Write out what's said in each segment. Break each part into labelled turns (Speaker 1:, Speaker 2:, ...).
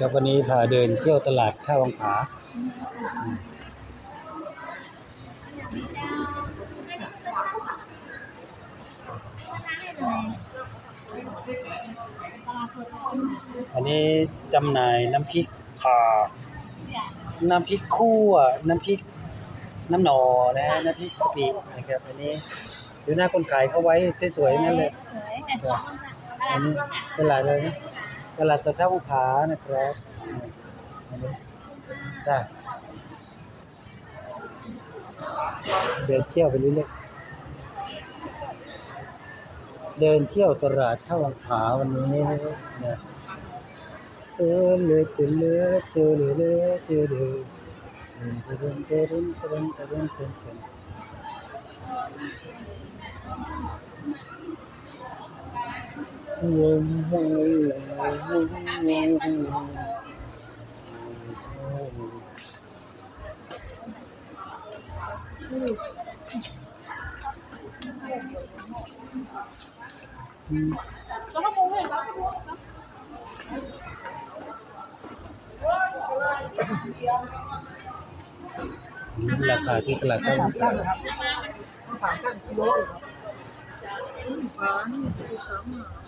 Speaker 1: ครับวันนี้พาเดินเที่ยวตลาดท่าวังผาอันนี้จำหน่ายน้ำพริกข่าน้ำพริกคั่ว น้ำพริกน้ำหน่อนะฮะน้ำพริกกะปินะครับอันนี้ดูหน้าคนขายเขาไว้สวยๆนั่นเลยอันนี้ตลาดเลยนะ ตลาดสดท่าวังผานะครับได้เดินเที่ยวไปเรื่อยๆเดินเที่ยวตลาดท่าวังผาวันนี้นะเออเลยเตอเลยเตอเลยเลยเตอเลยเตอเดินเตอเดินเตอเดินเตอเดินเตอเดินวนวนวนนี่ ราคาที่ตลาดต้น
Speaker 2: สามกันกิโลเลยครับ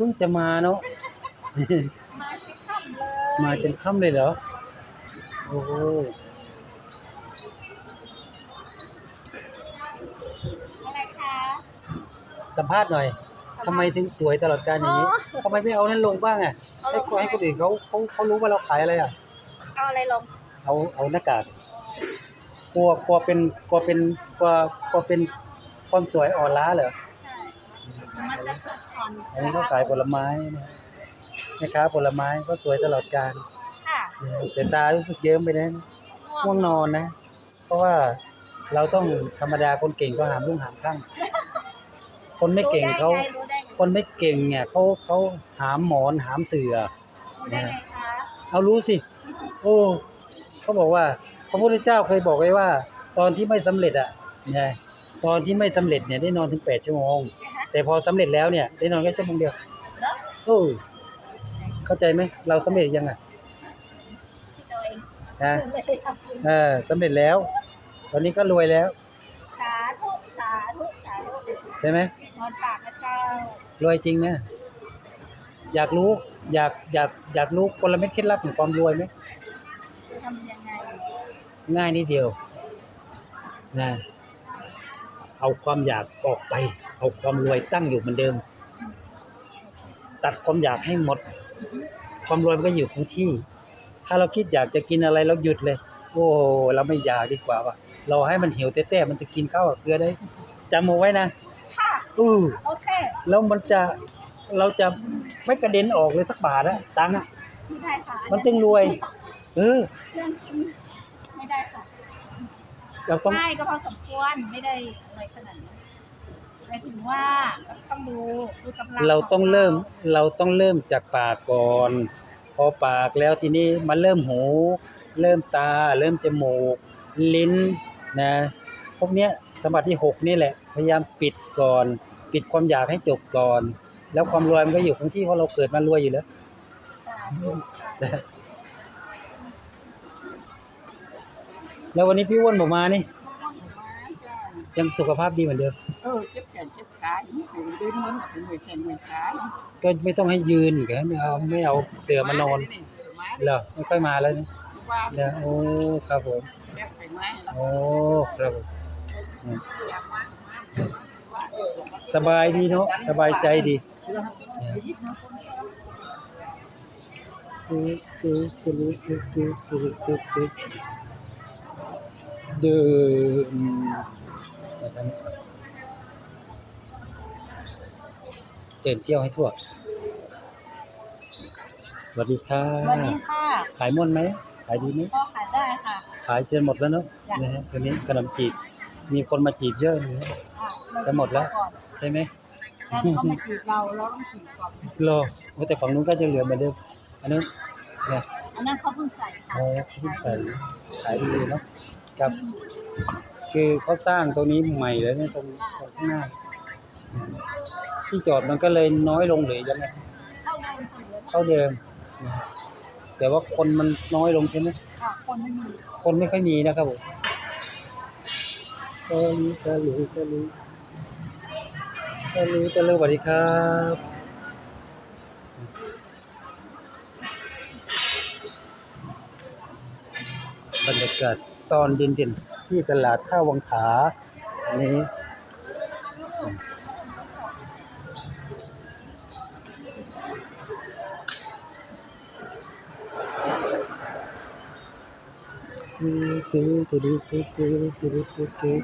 Speaker 2: นี่ยเดี๋ยวเราไม่ได้ไปพูด
Speaker 1: ตึ๊ดตึ๊ดลืมตึ๊ดตึ๊ดตึ๊ดลืมตึ๊ดตึ๊ดเพิ่งจะมาเนาะมาจนค่ำเลยเหรอ โอ้โห
Speaker 3: อะไรคะ
Speaker 1: สัมภาษณ์หน่อยทำไมถึงสวยตลอดการอย่างนี้ทำไมไม่เอานั้นลงบ้างอะให้คนให้คนอื่นเขาเขาเขารู้ว่าเราขายอะไรอะ
Speaker 3: เอาอะไรลง
Speaker 1: เอาเอาหน้ากากกลัวกลัวเป็นกลัวเป็นกลัวกลัวเป็นความสวยอ่อนล้าเหรอ
Speaker 3: ใช่มันจะสด อ่อน
Speaker 1: อันนี้เขาขายผลไม้นะแม่ค้าผลไม้ก็สวยตลอดการ
Speaker 3: ค่ะ
Speaker 1: แต่ตารู้สึกเยิ้มไปนะง่วงนอนนะ เพราะว่าเราต้องธรรมดาคนเก่งก็หามรุ่งหามค่ำคนไม่เก่งเขา
Speaker 3: รู้ได้ไง
Speaker 1: คนไม่เก่งเนี่ยเขาเขาหามหมอนหามเสือ
Speaker 3: รู้ได้ไงคะ
Speaker 1: เอารู้สิ โอ้เขาบอกว่า พระพุทธเจ้าเคยบอกไว้ว่า ตอนที่ไม่สำเร็จอะเนี่ยตอนที่ไม่สำเร็จเนี่ยได้นอนถึงแปดชั่วโมง แต่พอสำเร็จแล้วเนี่ยได้นอนแค่ชั่วโมงเดียว
Speaker 3: เนาะ
Speaker 1: โอ้เข้าใจไหมเราสำเร็จยังอะ
Speaker 3: คิดเอาเอง
Speaker 1: นะ
Speaker 3: ไม่ได้ทำบุญ
Speaker 1: เออสำเร็จแล้ว ตอนนี้ก็รวยแล้ว
Speaker 3: สาธุสาธุสาธุ
Speaker 1: ใช่ไหม
Speaker 3: นอนปากนะเจ้าร
Speaker 1: วยจริงไหมอยากรู้อยากอยากอยากรู้กลเม็ดเคล็ดลับของความรวยไหม
Speaker 3: ทำยังไง
Speaker 1: ง่ายนิดเดียวนะเอาความอยากออกไป เอาความรวยตั้งอยู่เหมือนเดิม ตัดความอยากให้หมด ความรวยมันก็อยู่คงที่ ถ้าเราคิดอยากจะกินอะไรเราหยุดเลย โอ้เราไม่อยากดีกว่าว่ะเราให้มันหิวแต้ๆมันจะกินข้าวกับเกลือได้จำเอาไว้นะ
Speaker 3: ค่ะ
Speaker 1: อือ
Speaker 3: โอเค
Speaker 1: แล้วมันจะเราจะไม่กระเด็นออกเลยสักบาทอะตังค์อะ
Speaker 3: ไม่ได้ค่ะ
Speaker 1: มันตึงรวย เออ
Speaker 3: เรื่องกินไม่ได้ค่ะ
Speaker 1: เราต้อง
Speaker 3: ไม่ก็พอสมควรไม่ได้อะไรขนาดนั้น หมายถึงว่าต้องดูดูกำลัง
Speaker 1: เราต้องเริ่มเราต้องเริ่มจากปากก่อน พอปากแล้วทีนี้มันเริ่มหู เริ่มตา เริ่มจมูก ลิ้นนะพวกเนี้ยสมบัติที่หกนี่แหละ พยายามปิดก่อน ปิดความอยากให้จบก่อน แล้วความรวยมันก็อยู่คงที่เพราะเราเกิดมารวยอยู่แล้วนะแล้ววันนี้พี่อ้วนบอกมานี่ ยังสุขภาพดีเหมือนเดิม
Speaker 2: เออเจ็บแขนเจ็บขาอยู่ถึงดื้อมันถึงมือแขนมือขา
Speaker 1: ก็ไม่ต้องให้ยืนกันไม่เอาไม่เอาเสือมานอนเหรอไม่ค่อยมาแล้วนี่
Speaker 2: ว่า
Speaker 1: เดี๋ยวโอ้ครับผม
Speaker 2: แก้ไปไหม
Speaker 1: โอ้ครับผมอืมสบายดีเนาะสบายใจดีเดิน มาทางนี้ก่อนเดินเที่ยวให้ทั่ว สวัสดีค่ะ
Speaker 3: วันนี้ค่ะ
Speaker 1: ขายม่วนไหม ขายดีไหม
Speaker 3: ก็ขายได้ค่ะ
Speaker 1: ขายจนหมดแล้วเนาะ
Speaker 3: จ้ะ
Speaker 1: นะฮะตัวนี้ขนมจีบ มีคนมาจีบเยอะเลยนะ
Speaker 3: อะเรา
Speaker 1: จะหมดแล้ว
Speaker 3: ก่อน
Speaker 1: ใช่ไหม
Speaker 3: ถ้าเขามาจีบเราเราต้องจีบก่อน
Speaker 1: รอโอ้แต่ฝั่งนู้นก็จะเหลือเหมือนเดิม อันนั้นเนี่ย
Speaker 3: อันนั้นเขาเพิ่งใส่ค่ะ
Speaker 1: โอ้ขึ้นใส่ขายดีเนาะครับ คือเขาสร้างตรงนี้ใหม่แล้วเนี่ยตรงตรงข้างหน้าอืมที่จอดมันก็เลยน้อยลงหรือยังไง
Speaker 3: เข้าเดิมเสมอ
Speaker 1: เท่าเดิมนะแต่ว่าคนมันน้อยลงใช่ไหม
Speaker 3: ค่ะคนไม่มี
Speaker 1: คนไม่ค่อยมีนะครับผมตะลุตะลุตะลุตะลุตะลุสวัสดีครับบรรยากาศตอนเย็นๆ ที่ตลาดท่าวังผาอันนี้ตื้อตื้อตื้อตื้อตื้อตื้อตื้อตื้อ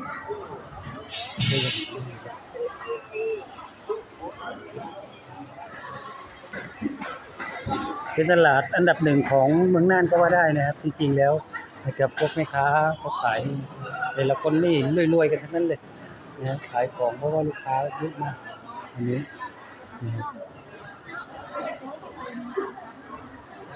Speaker 1: เป็นตลาดอันดับหนึ่งของเมืองน่านก็ว่าได้นะครับ จริงๆแล้ว นะครับพวกแม่ค้าเขาขายแต่ละคนนี่รวยๆกันทั้งนั้นเลยนะขายของเพราะว่าลูกค้าเยอะมากอันนี้นะครับ